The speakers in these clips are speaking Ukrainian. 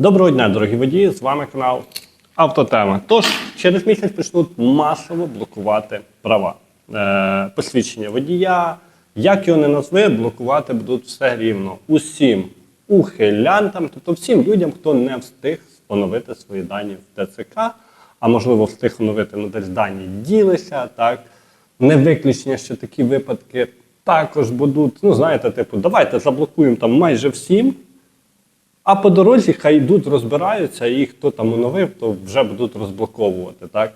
Доброго дня, дорогі водії! З вами канал Автотема. Тож, через місяць почнуть масово блокувати права. Е, посвідчення водія, як його не назви, блокувати будуть все рівно. Усім ухилянтам, тобто всім людям, хто не встиг оновити свої дані в ТЦК, а можливо встиг оновити, ну десь дані ділися, так. Не виключення, що такі випадки також будуть. Ну, знаєте, типу, давайте заблокуємо там майже всім. А по дорозі хай йдуть, розбираються, і хто там оновив, то вже будуть розблоковувати. Так?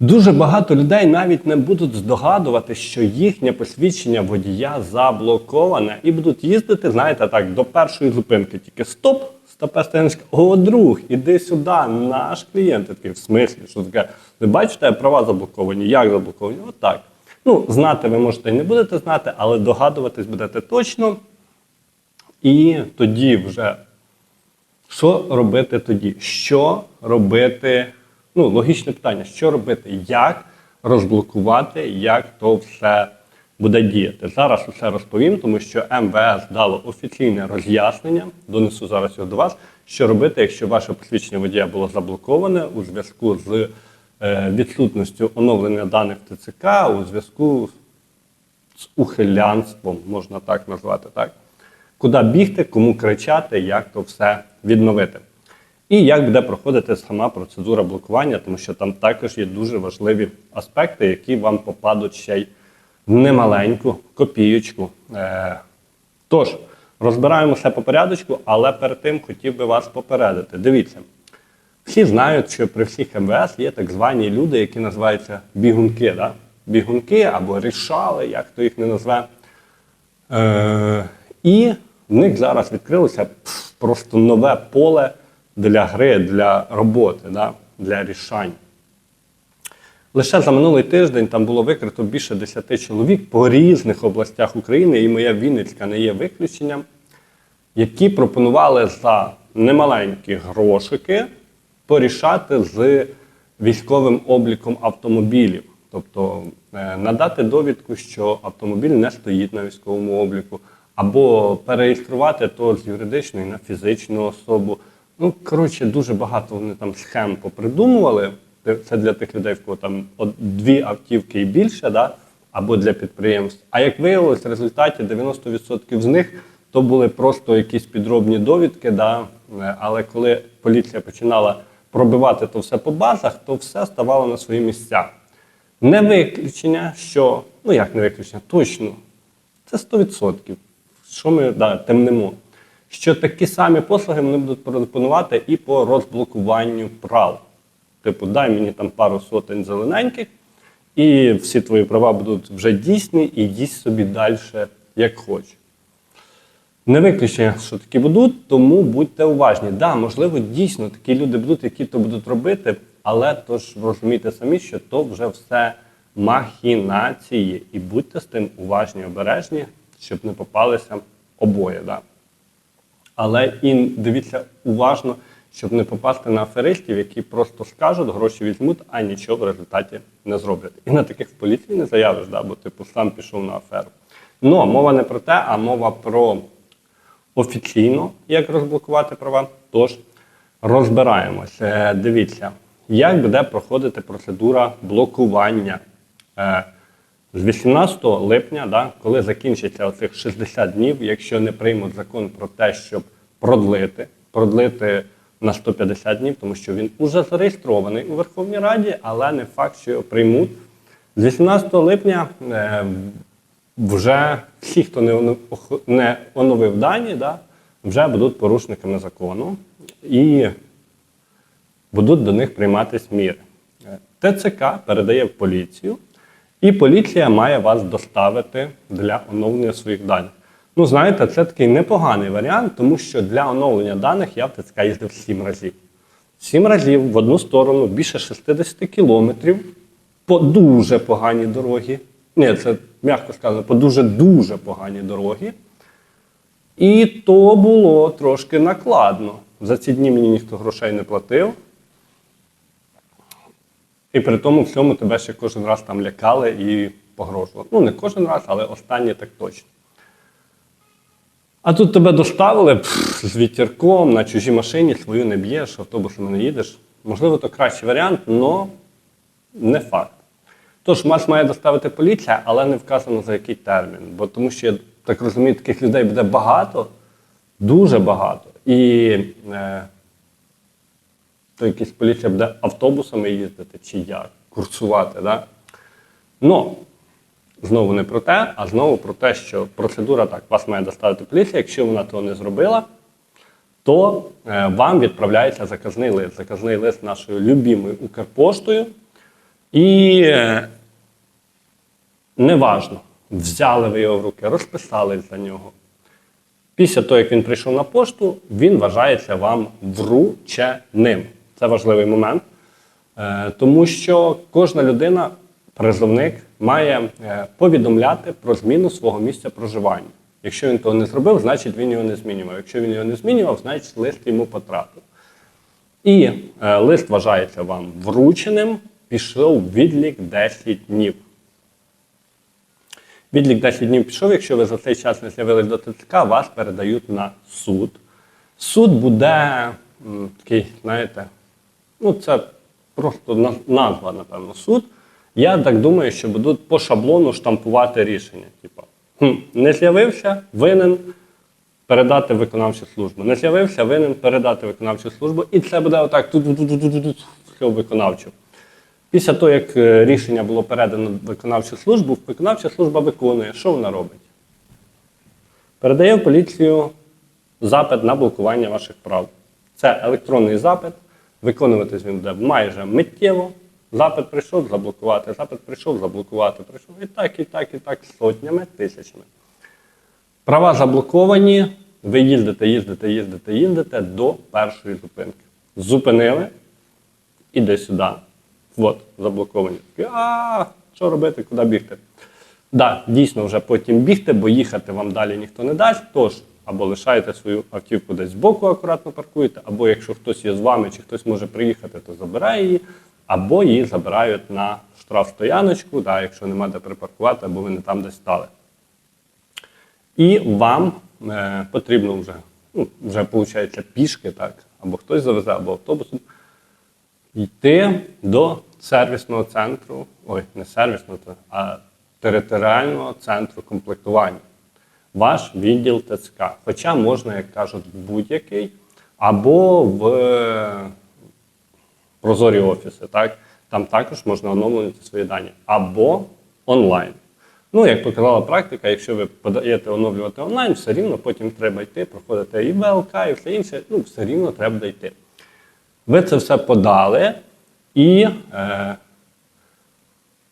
Дуже багато людей навіть не будуть здогадувати, що їхнє посвідчення водія заблоковане, і будуть їздити, знаєте, так, до першої зупинки. Тільки стоп, стопе стояночка, о, друг, іди сюди, наш клієнт. Такий, в смислі, що таке? Ви бачите, права заблоковані. Як заблоковані? Отак. Ну, знати ви можете і не будете знати, але догадуватись будете точно. І тоді вже що робити тоді? Що робити? Ну, логічне питання, що робити, як розблокувати, як то все буде діяти. Зараз усе розповім, тому що МВС дало офіційне роз'яснення, донесу зараз його до вас, що робити, якщо ваше посвідчення водія було заблоковане у зв'язку з е, відсутністю оновлення даних ТЦК, у зв'язку з ухилянством, можна так назвати, так? Куди бігти, кому кричати, як то все відновити. І як буде проходити сама процедура блокування, тому що там також є дуже важливі аспекти, які вам попадуть ще й в немаленьку копієчку. Е, тож, розбираємо все по порядочку, але перед тим хотів би вас попередити. Дивіться, всі знають, що при всіх МВС є так звані люди, які називаються бігунки. Да? Бігунки або рішали, як хто їх не назве. Е, і в них зараз відкрилося просто нове поле для гри, для роботи, да? для рішань. Лише за минулий тиждень там було викрито більше 10 чоловік по різних областях України, і моя Вінницька не є виключенням, які пропонували за немаленькі грошики порішати з військовим обліком автомобілів. Тобто е, надати довідку, що автомобіль не стоїть на військовому обліку, або перереєструвати то з юридичної на фізичну особу. Ну, коротше, дуже багато вони там схем попридумували. Це для тих людей, в кого там дві автівки і більше, да? або для підприємств. А як виявилось, в результаті 90% з них то були просто якісь підробні довідки. Да? Але коли поліція починала пробивати то все по базах, то все ставало на свої місця. Не виключення, що, ну як не виключення, точно, це 100%. Що ми да, темнемо? Що такі самі послуги вони будуть пропонувати і по розблокуванню прав. Типу, дай мені там пару сотень зелененьких, і всі твої права будуть вже дійсні, і їсть собі далі, як хочеш. Не виключення, що такі будуть, тому будьте уважні. Да, можливо, дійсно такі люди будуть, які то будуть робити, але то ж розумійте самі, що то вже все махінації. І будьте з тим уважні, обережні, щоб не попалися обоє. Да. Але і дивіться уважно, щоб не попасти на аферистів, які просто скажуть, гроші візьмуть, а нічого в результаті не зроблять. І на таких в поліції не заявиш, да, бо типу сам пішов на аферу. Ну, мова не про те, а мова про офіційно, як розблокувати права. Тож розбираємося. Е, Дивіться, як буде проходити процедура блокування. З 18 липня, да, коли закінчиться оцих 60 днів, якщо не приймуть закон про те, щоб продлити, продлити на 150 днів, тому що він уже зареєстрований у Верховній Раді, але не факт, що його приймуть. З 18 липня е, вже всі, хто не не оновив дані, да, вже будуть порушниками закону і будуть до них прийматись міри. Е, ТЦК передає в поліцію, і поліція має вас доставити для оновлення своїх даних. Ну, знаєте, це такий непоганий варіант, тому що для оновлення даних я в ТЦК їздив 7 разів. Сім разів в одну сторону, більше 60 кілометрів по дуже поганій дорогі. Ні, це м'яко сказано, по дуже-дуже поганій дорогі. І то було трошки накладно. За ці дні мені ніхто грошей не платив. І при тому всьому тебе ще кожен раз там лякали і погрожували. Ну, не кожен раз, але останнє так точно. А тут тебе доставили пф, з вітірком на чужій машині, свою не б'єш, автобусом не їдеш. Можливо, то кращий варіант, але не факт. Тож вас має доставити поліція, але не вказано за який термін. Бо тому що я так розумію, таких людей буде багато, дуже багато. І е, то якась поліція буде автобусами їздити чи як, курсувати. Да? Ну, знову не про те, а знову про те, що процедура так, вас має доставити поліція. Якщо вона того не зробила, то е, вам відправляється заказний лист. Заказний лист нашою любимою Укрпоштою. І е, неважно, взяли ви його в руки, розписались за нього. Після того, як він прийшов на пошту, він вважається вам врученим. Це важливий момент, е, тому що кожна людина, призовник, має е, повідомляти про зміну свого місця проживання. Якщо він того не зробив, значить він його не змінював. Якщо він його не змінював, значить лист йому потрапив. І е, лист вважається вам врученим, пішов відлік 10 днів. Відлік 10 днів пішов, якщо ви за цей час не з'явились до ТЦК, вас передають на суд. Суд буде такий, знаєте, ну це просто назва, напевно, суд. Я так думаю, що будуть по шаблону штампувати рішення. Типу, хм, не з'явився, винен передати виконавчу службу. Не з'явився, винен передати виконавчу службу. І це буде отак все виконавчу. Після того, як рішення було передано виконавчу службу, виконавча служба виконує. Що вона робить? Передає в поліцію запит на блокування ваших прав. Це електронний запит. Виконуватись він буде майже миттєво. Запит прийшов заблокувати, запит прийшов заблокувати, прийшов. І так, і так, і так, сотнями, тисячами. Права заблоковані. Ви їздите, їздите, їздите, їздите до першої зупинки. Зупинили, іди сюди. От, заблоковані. А, що робити, куди бігти? Да, дійсно, вже потім бігти, бо їхати вам далі ніхто не дасть. Тож, або лишаєте свою автівку десь збоку, акуратно паркуєте, або якщо хтось є з вами чи хтось може приїхати, то забирає її, або її забирають на штрафстояночку, да, якщо нема де припаркувати, або ви не там десь стали. І вам е, потрібно вже, ну, вже виходить, пішки, так, або хтось завезе, або автобусом, йти до сервісного центру, ой, не сервісного, а територіального центру комплектування. Ваш відділ ТЦК. Хоча можна, як кажуть, будь-який, або в е, прозорі офіси. Так? Там також можна оновлювати свої дані, або онлайн. Ну, як показала практика, якщо ви подаєте оновлювати онлайн, все рівно потім треба йти, проходити і ВЛК, і все інше, ну, все рівно треба йти. Ви це все подали і е,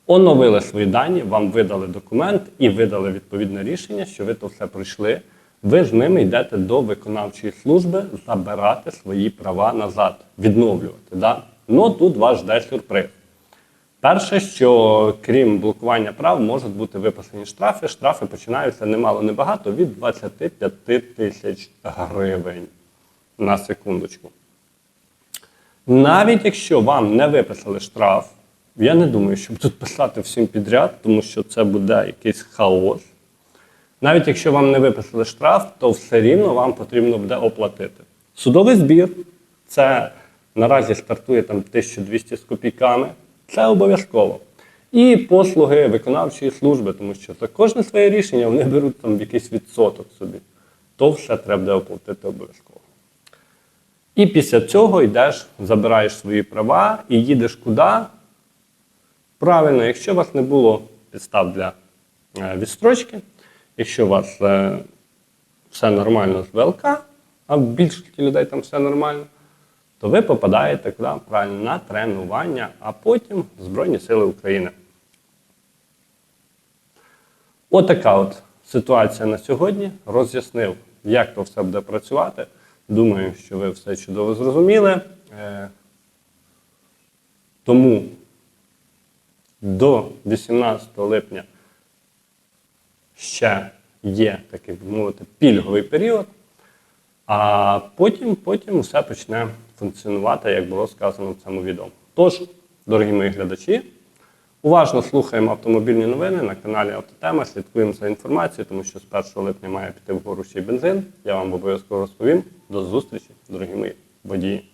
оновили свої дані, вам видали документ і видали відповідне рішення, що ви то все пройшли. Ви з ними йдете до виконавчої служби забирати свої права назад, відновлювати. Да? Ну тут вас жде сюрприз. Перше, що крім блокування прав, можуть бути виписані штрафи. Штрафи починаються немало небагато від 25 тисяч гривень на секундочку. Навіть якщо вам не виписали штраф, я не думаю, щоб тут писати всім підряд, тому що це буде якийсь хаос. Навіть якщо вам не виписали штраф, то все рівно вам потрібно буде оплатити. Судовий збір це наразі стартує там 1200 з копійками. Це обов'язково. І послуги виконавчої служби, тому що за кожне своє рішення вони беруть там якийсь відсоток собі. То все треба буде оплатити обов'язково. І після цього йдеш, забираєш свої права і їдеш куди? Правильно, якщо у вас не було підстав для е, відстрочки, якщо у вас е, все нормально з ВЛК, а в більшості людей там все нормально, то ви попадаєте куди? Правильно, на тренування, а потім Збройні Сили України. Отака от ситуація на сьогодні. Роз'яснив, як то все буде працювати. Думаю, що ви все чудово зрозуміли. Е, Тому до 18 липня ще є такий, би мовити, пільговий період, а потім, потім все почне функціонувати, як було сказано в цьому відео. Тож, дорогі мої глядачі, Уважно слухаємо автомобільні новини на каналі Автотема, слідкуємо за інформацією, тому що з 1 липня має піти вгору ще й бензин. Я вам обов'язково розповім. До зустрічі, дорогі мої водії.